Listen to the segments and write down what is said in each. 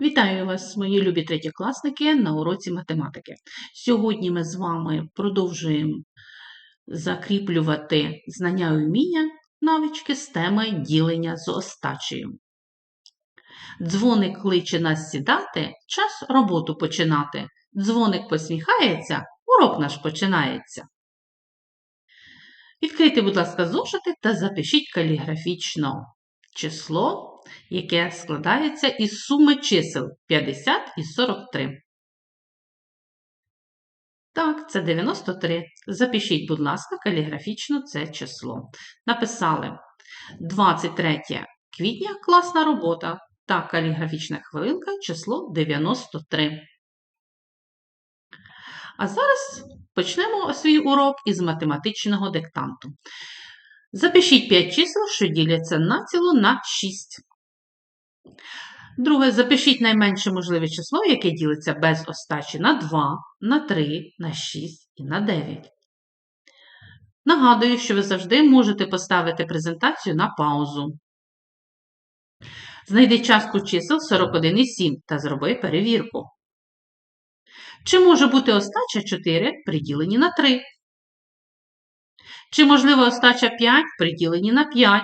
Вітаю вас, мої любі третєкласники, на уроці математики. Сьогодні ми з вами продовжуємо закріплювати знання і вміння навички з теми ділення з остачею. Дзвоник кличе нас сідати, час роботу починати. Дзвоник посміхається, урок наш починається. Відкрийте, будь ласка, зошити та запишіть каліграфічно число яке складається із суми чисел 50 і 43. Так, це 93. Запишіть, будь ласка, каліграфічно це число. Написали 23 квітня класна робота та каліграфічна хвилинка число 93. А зараз почнемо свій урок із математичного диктанту. Запишіть 5 чисел, що діляться націло на 6. Друге, запишіть найменше можливе число, яке ділиться без остачі на 2, на 3, на 6 і на 9. Нагадую, що ви завжди можете поставити презентацію на паузу. Знайди частку чисел 41 і 7 та зроби перевірку. Чи може бути остача 4 приділені на 3? Чи можливо остача 5 приділені на 5?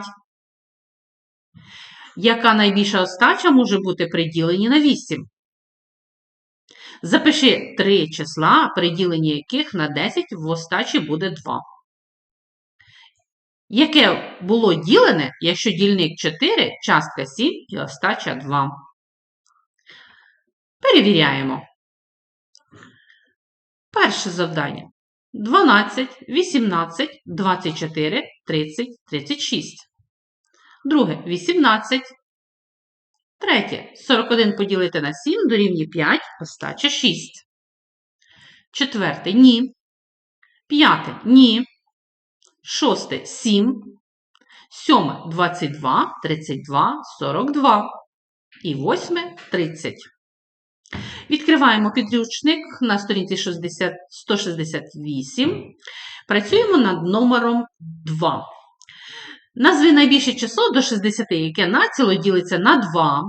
Яка найбільша остача може бути приділені на 8? Запиши три числа, приділення яких на 10 в остачі буде 2. Яке було ділене, якщо дільник 4, частка 7 і остача 2? Перевіряємо. Перше завдання. 12, 18, 24, 30, 36. Друге 18. Третє 41 поділити на 7 дорівнює 5, остача 6. Четверте ні. П'яте ні. Шосте 7. Сьоме 22, 32, 42. І восьме 30. Відкриваємо підручник на сторінці 60, 168. Працюємо над номером 2. Назви найбільше число до 60, яке націло ділиться на 2,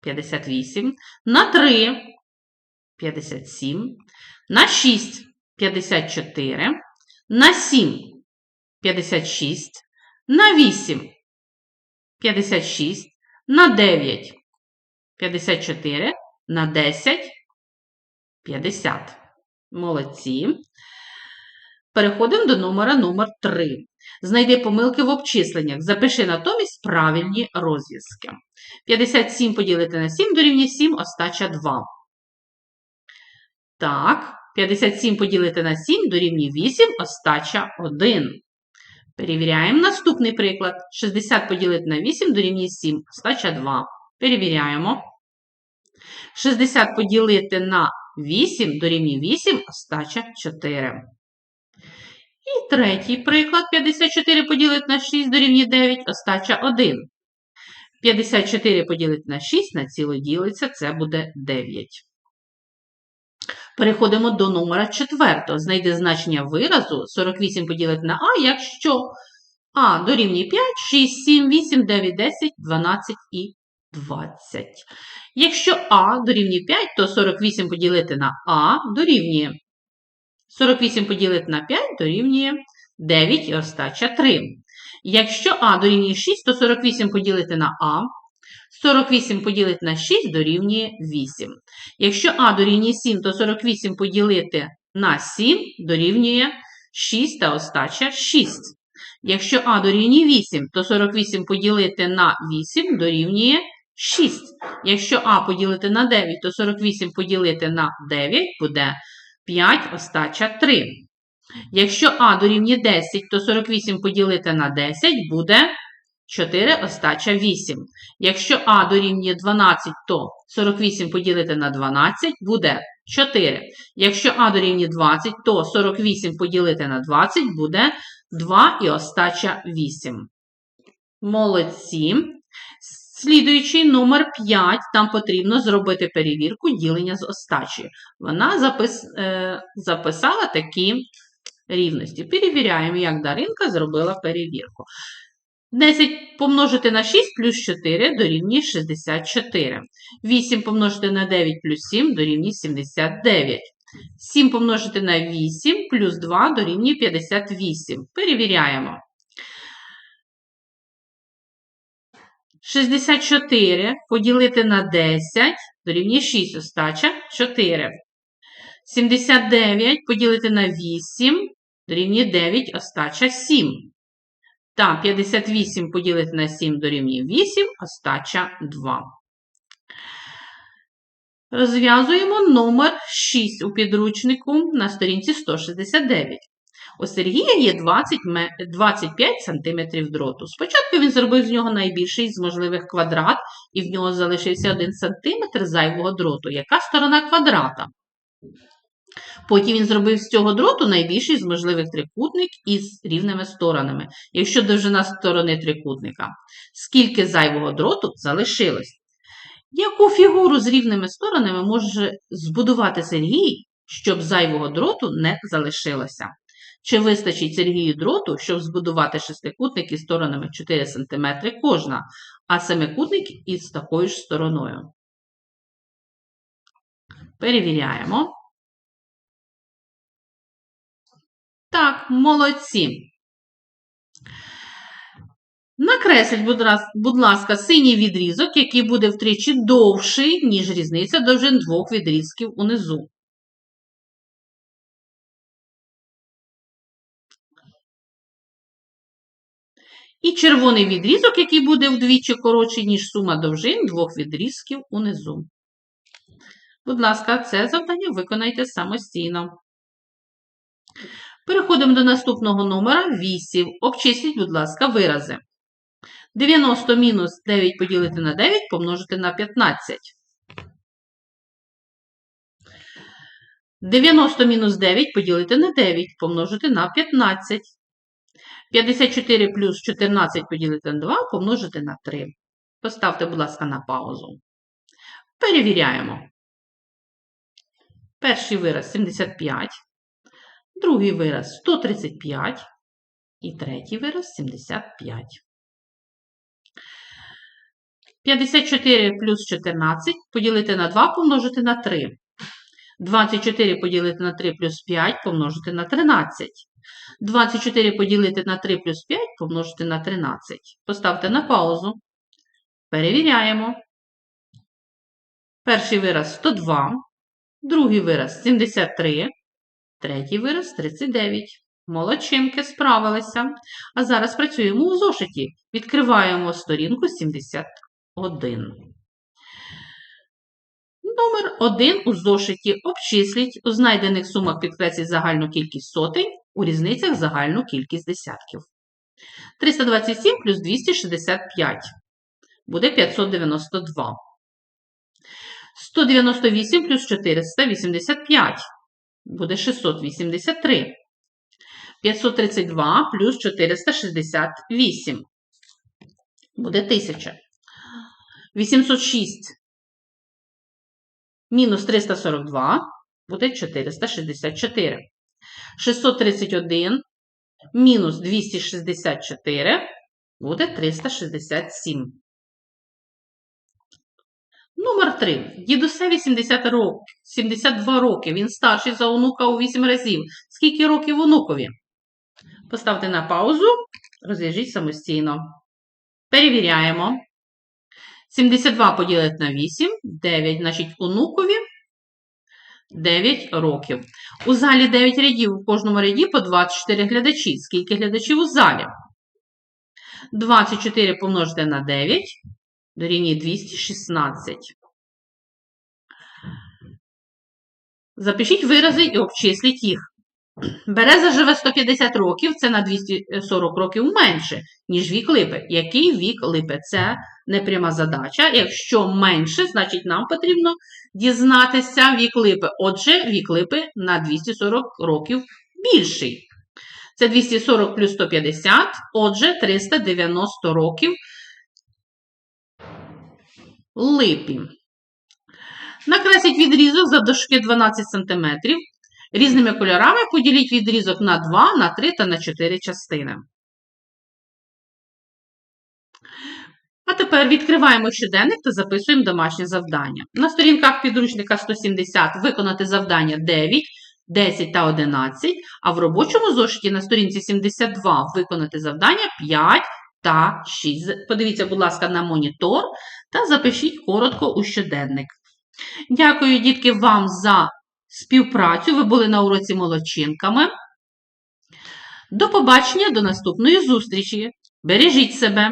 58, на 3, 57, на 6, 54, на 7, 56, на 8, 56, на 9, 54, на 10, 50. Молодці. Переходимо до номера номер 3. Знайди помилки в обчисленнях. Запиши натомість правильні розв'язки. 57 поділити на 7 дорівнює 7, остача 2. Так, 57 поділити на 7 дорівнює 8, остача 1. Перевіряємо наступний приклад. 60 поділити на 8 дорівнює 7, остача 2. Перевіряємо. 60 поділити на 8 дорівнює 8, остача 4. І третій приклад 54 поділити на 6 дорівнює 9, остача 1. 54 поділити на 6 на ціло ділиться, це буде 9. Переходимо до номера 4. Знайди значення виразу 48 поділити на А, якщо А дорівнює 5, 6, 7, 8, 9, 10, 12 і 20. Якщо А дорівнює 5, то 48 поділити на А дорівнює 48 поділити на 5 дорівнює 9 і остача 3. Якщо А дорівнює 6, то 48 поділити на А. 48 поділити на 6 дорівнює 8. Якщо А дорівнює 7, то 48 поділити на 7 дорівнює 6 та остача 6. Якщо А дорівнює 8, то 48 поділити на 8 дорівнює 6. Якщо А поділити на 9, то 48 поділити на 9 буде 5 остача 3. Якщо А дорівнює 10, то 48 поділити на 10 буде 4 остача 8. Якщо А дорівнює 12, то 48 поділити на 12 буде 4. Якщо А дорівнює 20, то 48 поділити на 20 буде 2 і остача 8. Молодці. Слідуючий номер 5, там потрібно зробити перевірку ділення з остачею. Вона запис, е, записала такі рівності. Перевіряємо, як Даринка зробила перевірку. 10 помножити на 6 плюс 4 дорівнює 64. 8 помножити на 9 плюс 7 дорівнює 79. 7 помножити на 8 плюс 2 дорівнює 58. Перевіряємо. 64 поділити на 10 дорівнює 6 остача 4. 79 поділити на 8 дорівнює 9 остача 7. Та 58 поділити на 7 дорівнює 8, остача 2. Розв'язуємо номер 6 у підручнику на сторінці 169. У Сергія є 20, ме- 25 см дроту. Спочатку він зробив з нього найбільший з можливих квадрат, і в нього залишився 1 см зайвого дроту. Яка сторона квадрата? Потім він зробив з цього дроту найбільший з можливих трикутник із рівними сторонами. Якщо довжина сторони трикутника, скільки зайвого дроту залишилось? Яку фігуру з рівними сторонами може збудувати Сергій, щоб зайвого дроту не залишилося? Чи вистачить Сергію дроту, щоб збудувати шестикутник із сторонами 4 см кожна, а семикутник із такою ж стороною? Перевіряємо. Так, молодці. Накресліть, будь ласка, синій відрізок, який буде втричі довший, ніж різниця довжин двох відрізків унизу. І червоний відрізок, який буде вдвічі коротший, ніж сума довжин двох відрізків унизу. Будь ласка, це завдання виконайте самостійно. Переходимо до наступного номера 8. Обчисліть, будь ласка, вирази. 90 мінус 9 поділити на 9 помножити на 15. 90 мінус 9 поділити на 9 помножити на 15. 54 плюс 14 поділити на 2 помножити на 3. Поставте, будь ласка, на паузу. Перевіряємо. Перший вираз 75. Другий вираз 135 і третій вираз 75. 54 плюс 14 поділити на 2 помножити на 3. 24 поділити на 3 плюс 5 помножити на 13. 24 поділити на 3 плюс 5 помножити на 13. Поставте на паузу. Перевіряємо. Перший вираз 102, другий вираз 73, Третій вираз 39. Молодчинки справилися. А зараз працюємо у зошиті. Відкриваємо сторінку 71. Номер 1 у зошиті. Обчисліть у знайдених сумах підкресліть загальну кількість сотень, у різницях загальну кількість десятків. 327 плюс 265 буде 592. 198 плюс 485 буде 683. 532 плюс 468 буде 1000. 806 мінус 342 буде 464. 631 мінус 264 буде 367. Номер 3. Дідусеві 70 років, 72 роки. Він старший за онука у 8 разів. Скільки років онукові? Поставте на паузу, розв'яжіть самостійно. Перевіряємо. 72 поділити на 8, 9, значить, онукові 9 років. У залі 9 рядів, у кожному ряді по 24 глядачі. Скільки глядачів у залі? 24 помножити на 9 дорівнює 216. Запишіть вирази і обчисліть їх. Береза живе 150 років, це на 240 років менше, ніж вік липи. Який вік липи? Це непряма задача. Якщо менше, значить нам потрібно дізнатися вік липи. Отже, вік липи на 240 років більший. Це 240 плюс 150, отже, 390 років липі. Накресліть відрізок за дошки 12 см. Різними кольорами поділіть відрізок на 2, на 3 та на 4 частини. А тепер відкриваємо щоденник та записуємо домашнє завдання. На сторінках підручника 170 виконати завдання 9, 10 та 11, а в робочому зошиті на сторінці 72 виконати завдання 5 та 6. Подивіться, будь ласка, на монітор та запишіть коротко у щоденник. Дякую, дітки, вам за співпрацю. Ви були на уроці молодчинками. До побачення, до наступної зустрічі. Бережіть себе!